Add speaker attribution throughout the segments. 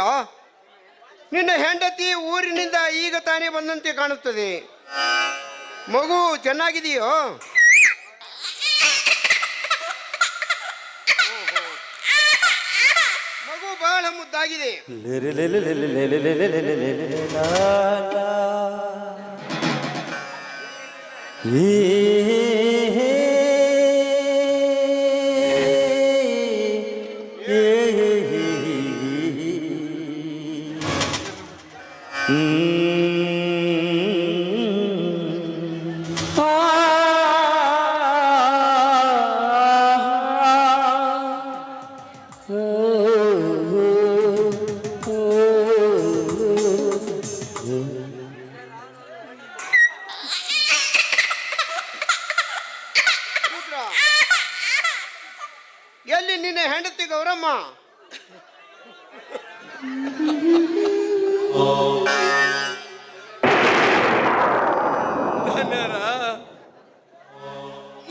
Speaker 1: ರುದ್ರ ನಿನ್ನ ಹೆಂಡತಿ ಊರಿನಿಂದ ಈಗ ತಾನೇ ಬಂದಂತೆ ಕಾಣುತ್ತದೆ. ಮಗು ಚೆನ್ನಾಗಿದೆಯೋ? ಮಗು ಬಹಳ ಮುದ್ದಾಗಿದೆ. ರುದ್ರ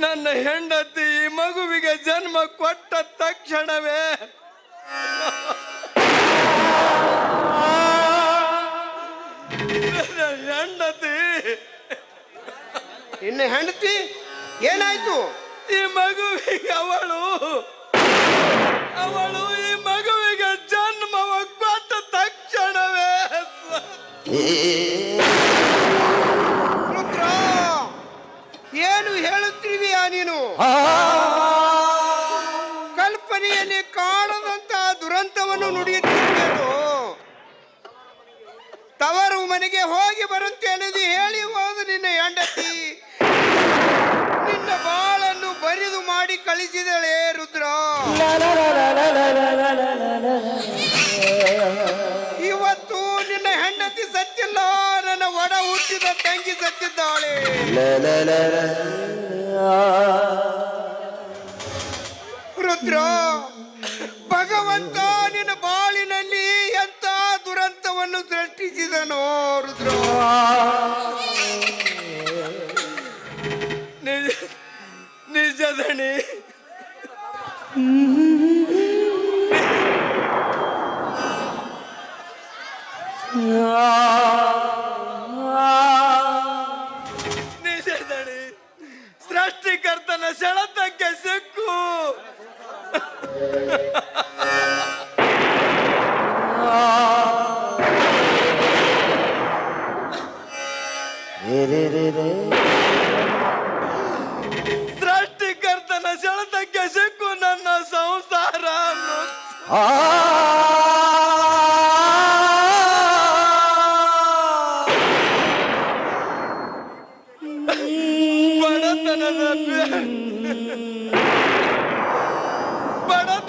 Speaker 1: ನನ್ನ ಹೆಂಡತಿ
Speaker 2: ಈ ಮಗುವಿಗೆ ಜನ್ಮ ಕೊಟ್ಟ ತಕ್ಷಣವೇ. ನನ್ನ ಹೆಂಡತಿ
Speaker 1: ಇನ್ನು ಹೆಂಡತಿ ಏನಾಯ್ತು?
Speaker 2: ಈ ಮಗುವಿಗೆ ಅವಳು ಅವಳು ಈ ಮಗುವಿಗೆ ಜನ್ಮವ ಕೊಟ್ಟ ತಕ್ಷಣವೇ.
Speaker 1: ನೀನು? ಕಲ್ಪನೆಯಲ್ಲಿ ಕಾಣದಂತಹ ದುರಂತವನ್ನು ನುಡಿಯುತ್ತಿದ್ದೇನು? ತವರು ಮನೆಗೆ ಹೋಗಿ ಬರುತ್ತೆ ಅನ್ನೋದು ಹೇಳಿ ಹೋದು ನಿನ್ನ ಹೆಂಡತಿ. ನಿನ್ನ ಬಾಳನ್ನು ಬರಿದು ಮಾಡಿ ಕಳಿಸಿದಳೆ ರುದ್ರ. ಇವತ್ತು ನಿನ್ನ ಹೆಂಡತಿ ಸತ್ತಿಲ್ಲ ನನ್ನ ಒಡ ಹುಟ್ಟಿದ ತಂಗಿ ಸತ್ತಿದ್ದಾಳೆ. ರುದ್ರ ಭಗವಂತ ನಿನ್ನ ಬಾಳಿನಲ್ಲಿ ಎಂತ ದುರಂತವನ್ನು ಸೃಷ್ಟಿಸಿದನೋ ರುದ್ರ?
Speaker 2: ನಿಜ ನಿಜದಣಿ ನಿಜದಣಿ பணத்தை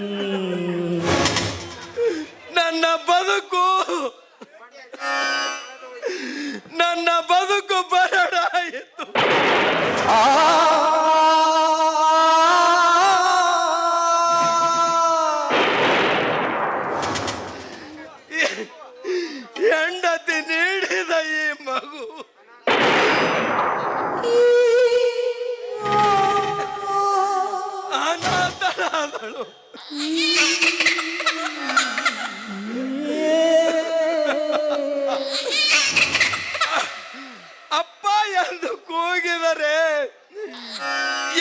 Speaker 2: ಅಪ್ಪ ಎಂದು ಕೂಗಿದರೆ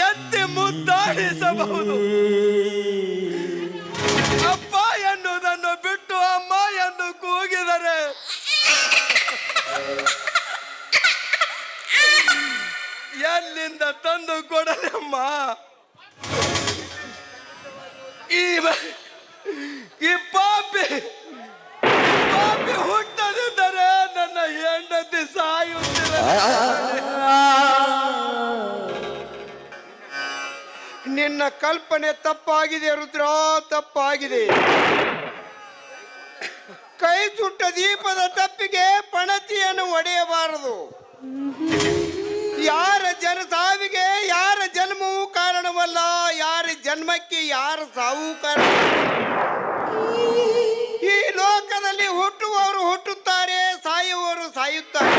Speaker 2: ಎತ್ತಿ ಮುದ್ದಾಡಿಸಬಹುದು ಅಪ್ಪ ಎನ್ನುವುದನ್ನು ಬಿಟ್ಟು ಅಮ್ಮ ಎಂದು ಕೂಗಿದರೆ ಎಲ್ಲಿಂದ ತಂದು ಕೊಡಲಮ್ಮ ಈ ಈ ಪಾಪಿ ಪಾಪಿ ಹುಟ್ಟದಿದ್ದರೆ ನನ್ನ ಹೆಂಡತಿ ಸಾಯುತ್ತಿರ
Speaker 1: ನಿನ್ನ ಕಲ್ಪನೆ ತಪ್ಪಾಗಿದೆ ರುದ್ರ ತಪ್ಪಾಗಿದೆ. ಕೈ ಸುಟ್ಟ ದೀಪದ ತಪ್ಪಿಗೆ ಪಣತಿಯನ್ನು ಒಡೆಯಬಾರದು. ಯಾರ ಜನ ಸಾವಿಗೆ ಯಾರ ಜನ್ಮವೂ ಕಾರಣವಲ್ಲ, ಯಾರ ಜನ್ಮಕ್ಕೆ ಯಾರ ಸಾವು ಕಾರಣ? ಈ ಲೋಕದಲ್ಲಿ ಹುಟ್ಟುವವರು ಹುಟ್ಟುತ್ತಾರೆ, ಸಾಯುವವರು ಸಾಯುತ್ತಾರೆ.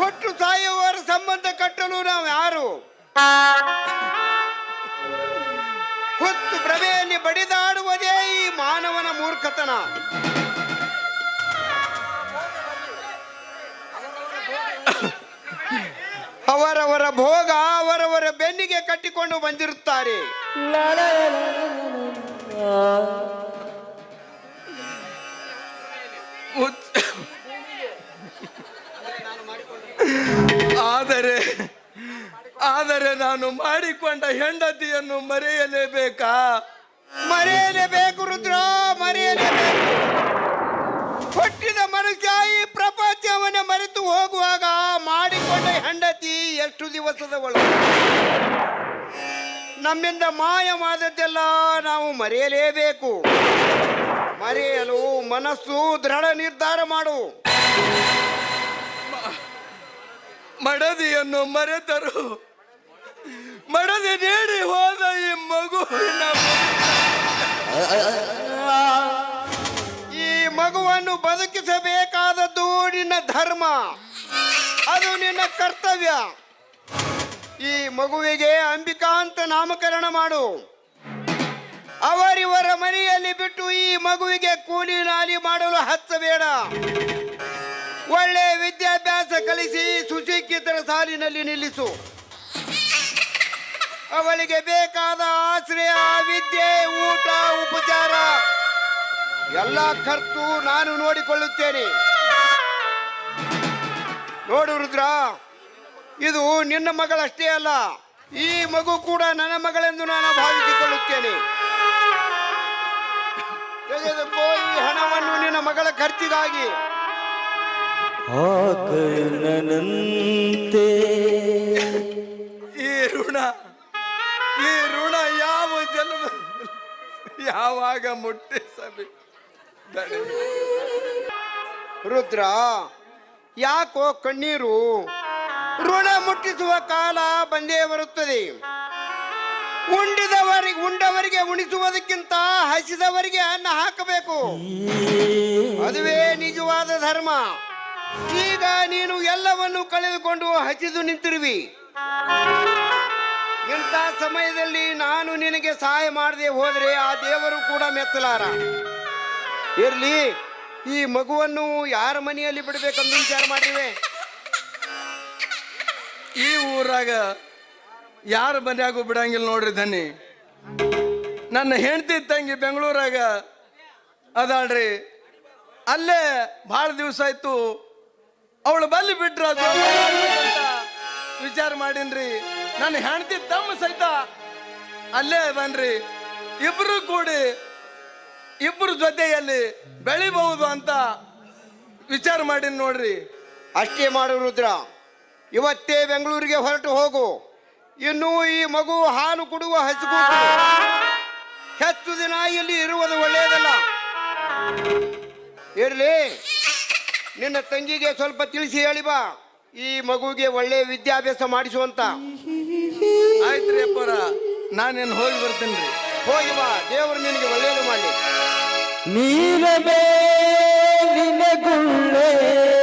Speaker 1: ಹುಟ್ಟು ಸಾಯುವವರ ಸಂಬಂಧ ಕಟ್ಟಲು ನಾವು ಯಾರು? ಹುತ್ತು ಪ್ರಭೆಯಲ್ಲಿ ಬಡಿದಾಡುವುದೇ ಈ ಮಾನವನ ಮೂರ್ಖತನ. ಅವರವರ ಭೋಗ ಅವರವರ ಬೆನ್ನಿಗೆ ಕಟ್ಟಿಕೊಂಡು ಬಂದಿರುತ್ತಾರೆ.
Speaker 2: ಆದರೆ ಆದರೆ ನಾನು ಮಾಡಿಕೊಂಡ ಹೆಂಡತಿಯನ್ನು ಮರೆಯಲೇಬೇಕಾ?
Speaker 1: ಮರೆಯಲೇಬೇಕು ರುದ್ರ, ಮರೆಯಲೇಬೇಕು. ಹೊಟ್ಟಿನ ಮನುಷ್ಯ ಈ ಪ್ರಪಂಚವನ್ನು ಮರೆತು ಹೋಗುವಾಗ ಹೆಂಡತಿ ಎಷ್ಟು ದಿವಸದವಳು? ನಮ್ಮಿಂದ ಮಾಯವಾದದ್ದೆಲ್ಲ ನಾವು ಮರೆಯಲೇಬೇಕು. ಮರೆಯಲು ಮನಸ್ಸು ದೃಢ ನಿರ್ಧಾರ ಮಾಡು.
Speaker 2: ಮಡದಿಯನ್ನು ಮರೆತರು. ಮಡದಿ ನೀಡಿ ಹೋದ ಈ ಮಗುವಿನ
Speaker 1: ಈ ಮಗುವನ್ನು ಬದುಕಿಸಬೇಕಾದದ್ದು ನಿನ್ನ ಧರ್ಮ. ಅದು ನಿನ್ನ ಕರ್ತವ್ಯ. ಈ ಮಗುವಿಗೆ ಅಂಬಿಕಾ ಅಂತ ನಾಮಕರಣ ಮಾಡು. ಅವರಿವರ ಮನೆಯಲ್ಲಿ ಬಿಟ್ಟು ಈ ಮಗುವಿಗೆ ಕೂಲಿ ನಾಲಿ ಮಾಡಲು ಹಚ್ಚಬೇಡ. ಒಳ್ಳೆ ವಿದ್ಯಾಭ್ಯಾಸ ಕಲಿಸಿ ಸುಶಿಕ್ಷಿತರ ಸಾಲಿನಲ್ಲಿ ನಿಲ್ಲಿಸು. ಅವಳಿಗೆ ಬೇಕಾದ ಆಶ್ರಯ, ವಿದ್ಯೆ, ಊಟ, ಉಪಚಾರ. ಎಲ್ಲ ಖರ್ಚು ನಾನು ನೋಡಿಕೊಳ್ಳುತ್ತೇನೆ. ನೋಡು ರುದ್ರ ಇದು ನಿನ್ನ ಮಗಳಷ್ಟೇ ಅಲ್ಲ ಈ ಮಗು ಕೂಡ ನನ್ನ ಮಗಳೆಂದು ನಾನು ಭಾವಿಸಿಕೊಳ್ಳುತ್ತೇನೆ. ತೆಗೆದುಕೋ ಈ ಹಣವನ್ನು ನಿನ್ನ ಮಗಳ ಖರ್ಚಿಗಾಗಿ.
Speaker 3: ಆಕರ್ಣನಂತೆ
Speaker 2: ಈ ಋಣ ಈ ಋಣ ಯಾವ ಜನ್ಮ ಯಾವಾಗ ಮುಟ್ಟಿಸಬೇಕು?
Speaker 1: ರುದ್ರ ಯಾಕೋ ಕಣ್ಣೀರು ಋಣ ಮುಟ್ಟಿಸುವ ಕಾಲ ಬಂದೇ ಬರುತ್ತದೆ. ಉಂಡಿದವರಿಗೆ ಉಂಡವರಿಗೆ ಉಣಿಸುವುದಕ್ಕಿಂತ ಹಸಿದವರಿಗೆ ಅನ್ನ ಹಾಕಬೇಕು. ಅದುವೇ ನಿಜವಾದ ಧರ್ಮ. ಈಗ ನೀನು ಎಲ್ಲವನ್ನು ಕಳೆದುಕೊಂಡು ಹಸಿದು ನಿಂತಿರುವಿ. ಇಂಥ ಸಮಯದಲ್ಲಿ ನಾನು ನಿನಗೆ ಸಹಾಯ ಮಾಡದೆ ಹೋದರೆ ಆ ದೇವರು ಕೂಡ ಮೆಚ್ಚಲಾರ. ಇರ್ಲಿ. ಈ ಮಗುವನ್ನು ಯಾರ ಮನೆಯಲ್ಲಿ ಬಿಡಬೇಕಂತ ವಿಚಾರ ಮಾಡಿವೆ
Speaker 2: ಈ ಊರಾಗ ಯಾರ ಮನೆಯಾಗೂ ಬಿಡಂಗಿಲ್ಲ ನೋಡ್ರಿ ಧನಿ ನನ್ನ ಹೆಂಡತಿ ತಂಗಿ ಬೆಂಗಳೂರಾಗ ಅದಾಳ್ರಿ. ಅಲ್ಲೇ ಭಾಳ ದಿವಸ ಆಯ್ತು. ಅವಳು ಬಲ್ಲಿ ಬಿಟ್ರ ವಿಚಾರ ಮಾಡೀನ್ರಿ. ನನ್ನ ಹೆಂಡತಿ ತಮ್ಮ ಸಹಿತ ಅಲ್ಲೇ ಬನ್ರಿ ಇಬ್ರು ಕೂಡಿ ಇಬ್ರು ಜೊತೆಯಲ್ಲಿ ಬೆಳಿಬಹುದು ಅಂತ ವಿಚಾರ ಮಾಡಿ ನೋಡ್ರಿ.
Speaker 1: ಅಷ್ಟೇ ಮಾಡು ರುದ್ರ. ಇವತ್ತೇ ಬೆಂಗಳೂರಿಗೆ ಹೊರಟು ಹೋಗು. ಇನ್ನು ಈ ಮಗು ಹಾಲು ಕೊಡುವ ಹಸಿಗೂ ಹೆಚ್ಚು ದಿನ ಇಲ್ಲಿ ಇರುವುದು ಒಳ್ಳೆಯದಲ್ಲ. ಇರಲಿ. ನಿನ್ನ ತಂಗಿಗೆ ಸ್ವಲ್ಪ ತಿಳಿಸಿ ಹೇಳಿ ಬಾ. ಈ ಮಗುಗೆ ಒಳ್ಳೆ ವಿದ್ಯಾಭ್ಯಾಸ ಮಾಡಿಸುವಂತ
Speaker 2: ಆಯ್ತ್ರಿ ಅಪ್ಪರ ನಾನೇನು ಹೋಗಿ ಬರ್ತೀನಿ ರೀ.
Speaker 1: ಹೋಗಿ ಬಾ ದೇವರು ನಿನಗೆ ಒಳ್ಳೆಯದು ಮಾಡಲಿ.
Speaker 3: ನೀರವೇ ನಿನಗುಳ್ಳೆ.